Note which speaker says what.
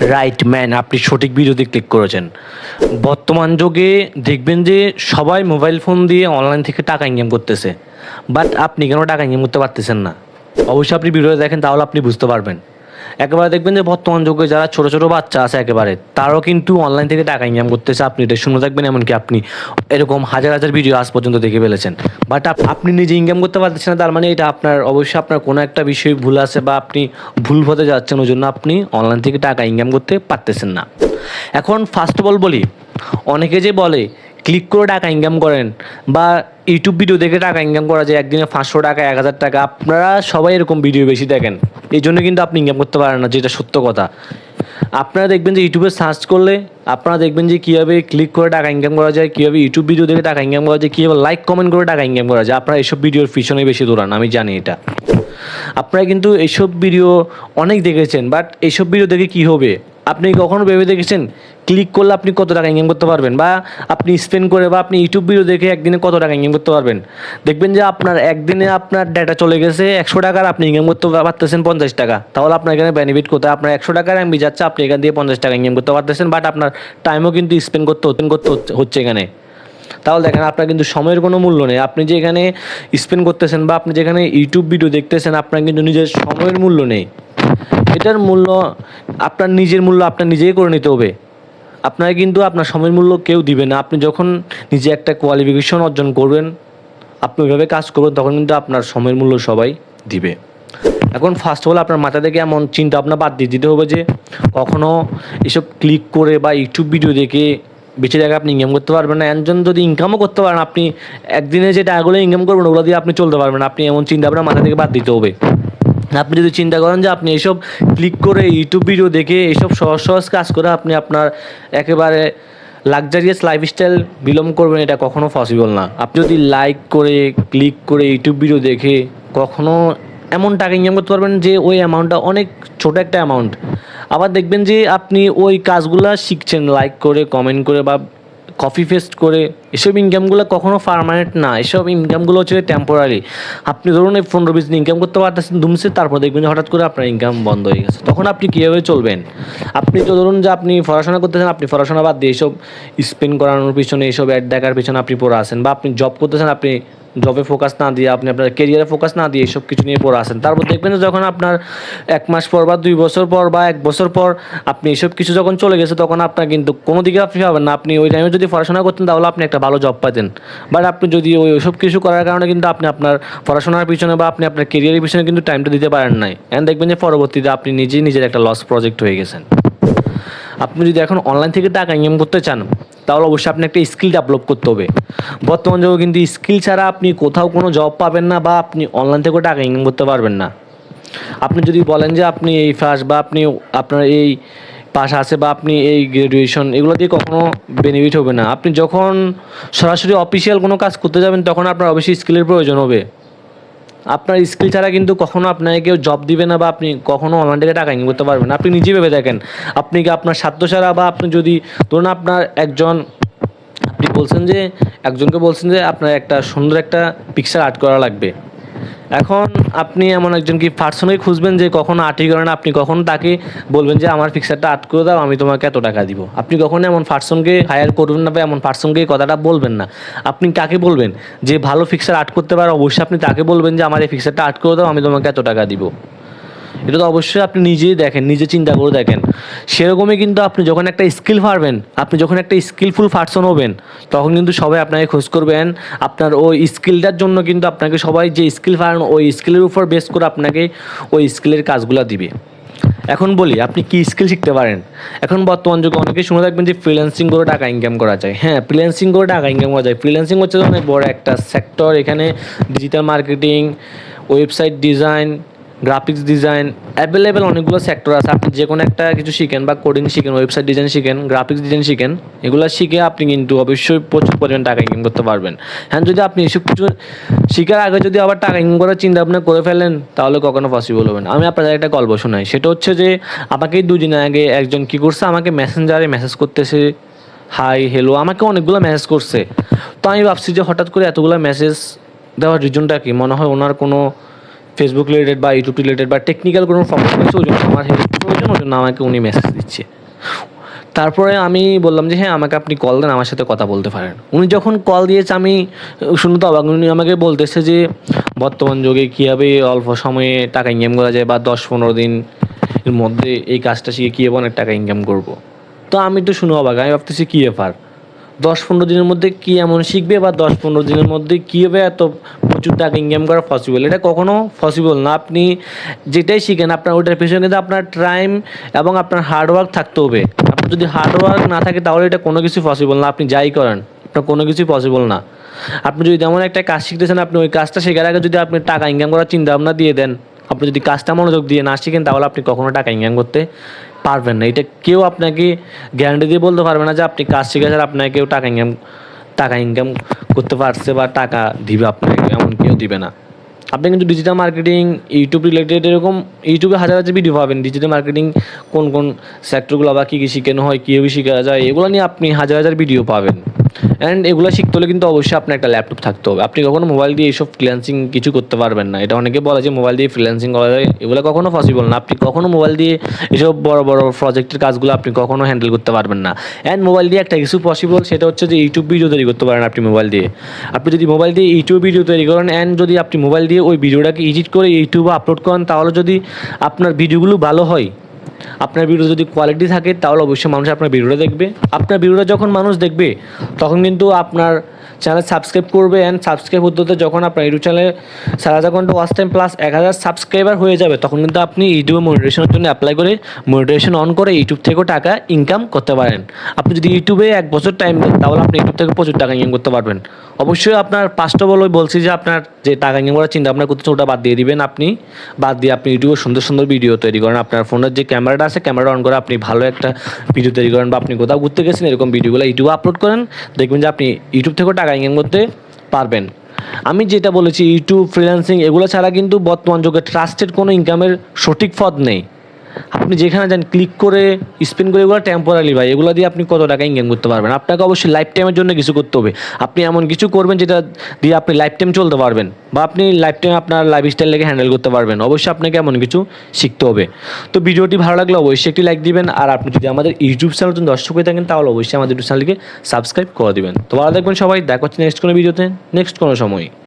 Speaker 1: Right man আপনি সঠিক ভিডিওতে ক্লিক করেছেন। বর্তমান যুগে দেখবেন যে সবাই মোবাইল ফোন দিয়ে অনলাইন থেকে টাকা ইনকাম করতেছে। বাট আপনি কেন টাকা ইনকাম করতে পারতেছেন না? অবশ্যই আপনি ভিডিও দেখেন, তাহলে আপনি বুঝতে পারবেন। একেবারে দেখবেন যে বর্তমান যুগে যারা ছোট ছোট বাচ্চা আছে একেবারে, তারাও কিন্তু অনলাইন থেকে টাকা ইনকাম করতেছে। আপনি এটা শুনে থাকবেন, এমনকি আপনি এরকম হাজার হাজার ভিডিও আজ পর্যন্ত দেখে ফেলেছেন। বাট আপনি নিজে ইনকাম করতে পারতেছেন না, তার মানে এটা আপনার, অবশ্যই আপনার কোনো একটা বিষয় ভুল আছে বা আপনি ভুল পথে যাচ্ছেন ওই জন্য আপনি অনলাইন থেকে টাকা ইনকাম করতে পারতেছেন না। এখন ফার্স্ট অফ অল বলি, অনেকে যে বলে, ক্লিক করে টাকা ইনকাম করেন বা ইউটিউব ভিডিও দেখে টাকা ইনকাম করা যায়, একদিনে পাঁচশো টাকা, এক হাজার টাকা, আপনারা সবাই এরকম ভিডিও বেশি দেখেন। এই জন্য কিন্তু আপনি ইনকাম করতে পারেন না, যেটা সত্য কথা। আপনারা দেখবেন যে ইউটিউবে সার্চ করলে, আপনারা দেখবেন যে কীভাবে ক্লিক করে টাকা ইনকাম করা যায়, কীভাবে ইউটিউব ভিডিও দেখে টাকা ইনকাম করা যায়, কীভাবে লাইক কমেন্ট করে টাকা ইনকাম করা যায়, আপনারা এইসব ভিডিওর পিছনে বেশি দৌড়ান, আমি জানি এটা। আপনারা কিন্তু এইসব ভিডিও অনেক দেখেছেন বাট এইসব ভিডিও দেখে কি হবে? আপনি কখনো ভেবে দেখেছেন? ক্লিক করলে আপনি কত টাকা ইনকাম করতে পারবেন? বা আপনি স্পেন্ড করে বা আপনি ইউটিউব ভিডিও দেখে একদিনে কত টাকা ইনকাম করতে পারবেন? দেখবেন যে আপনার একদিনে আপনার ডেটা চলে গেছে একশো টাকার, আপনি ইনকাম করতে পারতেছেন পঞ্চাশ টাকা। তাহলে আপনার এখানে বেনিফিট কোথায়? আপনার একশো টাকার এমবি যাচ্ছে, আপনি এখান দিয়ে পঞ্চাশ টাকা ইনকাম করতে পারতেছেন বাট আপনার টাইমও কিন্তু স্পেন্ড করতে করতে হচ্ছে এখানে। তাহলে দেখেন, আপনার কিন্তু সময়ের কোনো মূল্য নেই। আপনি যে এখানে স্পেন্ড করতেছেন বা আপনি যেখানে ইউটিউব ভিডিও দেখতেছেন, আপনার কিন্তু নিজের সময়ের মূল্য নেই। এটার মূল্য আপনার নিজের মূল্য আপনার নিজেই করে নিতে হবে। আপনার কিন্তু আপনার সময়ের মূল্য কেউ দিবে না। আপনি যখন নিজে একটা কোয়ালিফিকেশন অর্জন করবেন, আপনি ওইভাবে কাজ করবেন, তখন কিন্তু আপনার সময়ের মূল্য সবাই দিবে। এখন ফার্স্ট অফ অল আপনার মাথা থেকে এমন চিন্তা ভাবনা বাদ দিয়ে দিতে হবে যে কখনও এসব ক্লিক করে বা ইউটিউব ভিডিও দেখে বেঁচে জায়গায় আপনি ইনকাম করতে পারবেন না। একজন যদি ইনকামও করতে পারেন, আপনি একদিনে যে টাকাগুলো ইনকাম করবেন, ওগুলো দিয়ে আপনি চলতে পারবেন আপনি এমন চিন্তা ভাবনা মাথা থেকে বাদ দিতে হবে। আপনি যদি চিন্তা করেন যে আপনি এইসব ক্লিক করে ইউটিউব ভিডিও দেখে এইসব সহজ সহজ কাজ করে আপনি আপনার একেবারে লাক্সারিয়াস লাইফস্টাইল বিলম্ব করবেন, এটা কখনো পসিবল না। আপনি যদি লাইক করে ক্লিক করে ইউটিউব ভিডিও দেখে কখনো এমন টাকা ইনকাম করতে পারবেন যে ওই অ্যামাউন্টটা অনেক ছোট একটা অ্যামাউন্ট আবার দেখবেন যে আপনি ওই কাজগুলা শিখছেন লাইক করে কমেন্ট করে বা কপি ফেস্ট করে, এসব ইনকামগুলো কখনো পারমানেন্ট না, এসব ইনকামগুলো হচ্ছে টেম্পোরারি আপনি ধরুন এই পনেরো বিশ দিন ইনকাম করতে পারতেছেন দুমসে তারপর দেখবেন হঠাৎ করে আপনার ইনকাম বন্ধ হয়ে গেছে। তখন আপনি কীভাবে চলবেন? আপনি তো ধরুন যে আপনি পড়াশোনা করতেছেন, আপনি পড়াশোনা বাদ দিয়ে এসব স্পেন্ড করানোর পিছনে, এসব অ্যাড দেখার পিছনে আপনি পড়ে আসেন বা আপনি জব করতেছেন, আপনি জবে ফোকাস না দিয়ে আপনি আপনার কেরিয়ারে ফোকাস না দিয়ে এসব কিছু নিয়ে পড়ে আসেন তারপর দেখবেন যখন আপনার এক মাস পর বা দুই বছর পর বা এক বছর পর আপনি এসব কিছু যখন চলে গেছে, তখন আপনার কিন্তু কোনো দিকে আপনি পাবেন না। আপনি ওই টাইমে যদি পড়াশোনা করতেন, তাহলে আপনি একটা ভালো জব পাইতেন। বাট আপনি যদি ওই ওইসব কিছু করার কারণে কিন্তু আপনি আপনার পড়াশোনার পিছনে বা আপনি আপনার কেরিয়ারের পিছনে কিন্তু টাইমটা দিতে পারেন নাই। অ্যান্ড দেখবেন যে পরবর্তীতে আপনি নিজেই নিজের একটা লস প্রজেক্ট হয়ে গেছেন। আপনি যদি এখন অনলাইন থেকে টাকা ইনকাম করতে চান তাহলে অবশ্যই আপনি একটা স্কিল ডেভেলপ করতে হবে। বর্তমান যুগে কিন্তু স্কিল ছাড়া আপনি কোথাও কোনো জব পাবেন না বা আপনি অনলাইন থেকে টাকা ইনকাম করতে পারবেন না। আপনি যদি বলেন যে আপনি এই ফার্স্ট বা আপনি আপনার এই পাশ আছে বা আপনি এই গ্র্যাজুয়েশন এগুলো দিয়ে কখনো বেনিফিট হবে না। আপনি যখন সরাসরি অফিসিয়াল কোনো কাজ করতে যাবেন, তখন আপনার অবশ্যই স্কিলের প্রয়োজন হবে। আপনার স্কিল ছাড়া কিন্তু কখনো আপনাকে কেউ জব দিবে না বা আপনি কখনো অনলাইন থেকে টাকা ইনকাম করতে পারবেন আপনি নিজে ভেবে দেখেন, আপনি কি আপনার স্বার্থ ছাড়া বা আপনি যদি, ধরুন আপনার একজন, আপনি বলছেন যে, একজনকে বলছেন যে আপনার একটা সুন্দর একটা পিকচার আর্ট করা লাগবে। এখন আপনি এমন একজন কি পার্সনকে খুঁজবেন যে কখনো আর্টই করে না? আপনি কখনো তাকে বলবেন যে, আমার ফিক্সারটা আর্ট করে দাও, আমি তোমাকে এত টাকা দিব আপনি কখনো এমন পার্সনকে হায়ার করবেন না বা এমন পার্সনকে কথাটা বলবেন না? আপনি কাকে বলবেন? যে ভালো ফিক্সার আট করতে পারে, অবশ্যই আপনি তাকে বলবেন যে, আমার এই ফিক্সারটা আর্ট করে দাও, আমি তোমাকে এত টাকা দিব এটা তো অবশ্যই আপনি নিজেই দেখেন, নিজে চিন্তা করে দেখেন। সেরকমই কিন্তু আপনি যখন একটা স্কিল পারবেন আপনি যখন একটা স্কিলফুল পার্সন হবেন, তখন কিন্তু সবাই আপনাকে খোঁজ করবেন। আপনার ওই স্কিলটার জন্য কিন্তু আপনাকে সবাই যে স্কিল পারেন ওই স্কিলের উপর বেস করে আপনাকে ওই স্কিলের কাজগুলো দিবে। এখন বলি, আপনি কি স্কিল শিখতে পারেন? এখন বর্তমান যুগে অনেকে শুনে থাকবেন যে ফ্রিল্যান্সিং করে টাকা ইনকাম করা যায়। হ্যাঁ ফ্রিল্যান্সিং করে টাকা ইনকাম করা যায়। ফ্রিল্যান্সিং হচ্ছে অনেক বড় একটা সেক্টর এখানে digital marketing website design graphics design available অনেকগুলো সেক্টর আছে। আপনি যে কোনো একটা কিছু শিখেন বা কোডিং শিখেন ওয়েবসাইট ডিজাইন শিখেন গ্রাফিক্স ডিজাইন শিখেন, এগুলো শিখে আপনি কিন্তু অবশ্যই প্রচুর পরিমাণ টাকা ইনকাম করতে পারবেন। হ্যাঁ যদি আপনি এসব কিছু শিখার আগে যদি আবার টাকা ইনকাম করার চিন্তা ভাবনা করে ফেলেন, তাহলে কখনো পসিবল হবে না। আমি আপনাদের একটা গল্প শোনাই। সেটা হচ্ছে যে, আমাকে দুদিন আগে একজন কী করছে, আমাকে মেসেঞ্জারে মেসেজ করতেছে হাই হ্যালো আমাকে অনেকগুলো মেসেজ করছে। তো আমি ভাবছি যে হঠাৎ করে এতগুলো মেসেজ দেওয়ার রিজনটা কি? মনে হয় ওনার কোনো ফেসবুক রিলেটেড বা ইউটিউব রিলেটেড বা টেকনিক্যাল কোনো আছে ওই জন্য আমার হেল্প প্রয়োজন ওই না আমাকে উনি মেসেজ দিচ্ছে। তারপরে আমি বললাম যে হ্যাঁ আমাকে আপনি কল দেন, আমার সাথে কথা বলতে পারেন। উনি যখন কল দিয়েছে, আমি শুনে তো অবাক, উনি আমাকে বলতেছে যে, বর্তমান যুগে কীভাবে অল্প সময়ে টাকা ইনকাম করা যায় বা দশ পনেরো দিন এর মধ্যে এই কাজটা শিখে কীভাবে অনেক টাকা ইনকাম করব? তো আমি তো শুনে অবাক, আমি ভাবতেছি, কী ব্যাপার? দশ পনেরো দিনের মধ্যে কী এমন শিখবে বা দশ পনেরো দিনের মধ্যে কীভাবে এত প্রচুর টাকা ইনকাম করা পসিবল এটা কখনো পসিবল না। আপনি যেটাই শিখেন, আপনার ওইটার পিছনে কিন্তু আপনার টাইম এবং আপনার হার্ডওয়ার্ক থাকতে হবে। আপনার যদি হার্ডওয়ার্ক না থাকে, তাহলে এটা কোনো কিছু পসিবল না। আপনি যাই করেন, আপনার কোনো কিছুই পসিবল না। আপনি যদি তেমন একটা কাজ শিখতেছেন, আপনি ওই কাজটা শেখার আগে যদি আপনি টাকা ইনকাম করার চিন্তা ভাবনা দিয়ে দেন, আপনি যদি কাজটা মনোযোগ দিয়ে না শিখেন, তাহলে আপনি কখনো টাকা ইনকাম করতে পারবেন না। এটা কেউ আপনাকে গ্যারান্টি দিয়ে বলতে পারবে না যে আপনি কাজ শিখেছেন আপনাকে কেউ টাকা ইনকাম টাকা ইনকাম করতে পারছে বা টাকা দিবে আপনাকে। এমন কেউ দিবে না। আপনি কিন্তু ডিজিটাল মার্কেটিং ইউটিউব রিলেটেড এরকম ইউটিউবে হাজার হাজার ভিডিও পাবেন। ডিজিটাল মার্কেটিং কোন কোন সেক্টরগুলো বা কী কী শেখানো হয়, কীভাবে শেখা যায়, এগুলো নিয়ে আপনি হাজার হাজার ভিডিও পাবেন। অ্যান্ড এগুলো শিখতে হলে কিন্তু অবশ্যই আপনার একটা ল্যাপটপ থাকতে হবে। আপনি কখনো মোবাইল দিয়ে এইসব ফ্রিল্যান্সিং কিছু করতে পারবেন না। এটা অনেকে বলে যে মোবাইল দিয়ে ফ্রিল্যান্সিং করা যায়, এগুলো কখনো পসিবল না। আপনি কখনো মোবাইল দিয়ে এসব বড় বড় প্রজেক্টের কাজগুলো আপনি কখনো হ্যান্ডেল করতে পারবেন না। অ্যান্ড মোবাইল দিয়ে একটা কিছু পসিবল সেটা হচ্ছে যে ইউটিউব ভিডিও তৈরি করতে পারেন আপনি মোবাইল দিয়ে। আপনি যদি মোবাইল দিয়ে ইউটিউব ভিডিও তৈরি করেন অ্যান্ড যদি আপনি মোবাইল দিয়ে ওই ভিডিওটাকে এডিট করে ইউটিউবে আপলোড করেন, তাহলে যদি আপনার ভিডিওগুলো ভালো হয় আপনার ভিডিও যদি কোয়ালিটি থাকে, তাহলে অবশ্যই মানুষ আপনার ভিডিওটা দেখবে। আপনার ভিডিওটা যখন মানুষ দেখবে, তখন কিন্তু আপনার চ্যানেল সাবস্ক্রাইব করবে অ্যান্ড সাবস্ক্রাইব হতে যখন আপনার ইউটিউব চ্যানেলে চার হাজার ঘণ্টা ওয়াচ টাইম প্লাস এক হাজার সাবস্ক্রাইবার হয়ে যাবে, তখন কিন্তু আপনি ইউটিউবে মনিটেশনের জন্য অ্যাপ্লাই করে মনিটেশন অন করে ইউটিউব থেকেও টাকা ইনকাম করতে পারেন। আপনি যদি ইউটিউবে এক বছর টাইম দেন, তাহলে আপনি ইউটিউব থেকে প্রচুর টাকা ইনকাম করতে পারবেন। অবশ্যই আপনার পাঁচটা বলে বলছি যে আপনার যে টাকা ইনকাম করার চিন্তা আপনার করতেছে ওটা বাদ দিয়ে দিবেন আপনি। বাদ দিয়ে আপনি ইউটিউবে সুন্দর সুন্দর ভিডিও তৈরি করেন, আপনার ফোনের যে ক্যামেরাটা আছে ক্যামেরা অন করে আপনি ভালো একটা ভিডিও তৈরি করেন বা আপনি কোথাও ঘুরতে গেছেন, এরকম ভিডিওগুলো ইউটিউবে আপলোড করেন, দেখবেন যে আপনি ইউটিউব থেকেও টাকা ইনকাম করতে পারবেন। আমি যেটা বলেছি, ইউটিউব ফ্রিল্যান্সিং এগুলো ছাড়া কিন্তু বর্তমান যুগে ট্রাস্টেড কোনো ইনকামের সঠিক পথ নেই। আপনি যেখানে যান ক্লিক করে স্পেন করে এগুলো টেম্পোরারি ভাই, এগুলো দিয়ে আপনি কত টাকা ইনকাম করতে পারবেন? আপনাকে অবশ্যই লাইফ টাইমের জন্য কিছু করতে হবে। আপনি এমন কিছু করবেন যেটা দিয়ে আপনি লাইফ টাইম চলতে পারবেন বা আপনি লাইফ টাইম আপনার লাইফ স্টাইল লেগে হ্যান্ডেল করতে পারবেন। অবশ্যই আপনাকে এমন কিছু শিখতে হবে। তো ভিডিওটি ভালো লাগলে অবশ্যই একটি লাইক দিবেন আর আপনি যদি আমাদের ইউটিউব চ্যানেল যদি দর্শক হয়ে থাকেন, তাহলে অবশ্যই আমাদের ইউটিউব চ্যানেলকে সাবস্ক্রাইব করে দিবেন। তো ভালো থাকবেন সবাই, দেখা হচ্ছে নেক্সট কোনো ভিডিওতে নেক্সট কোনো সময়।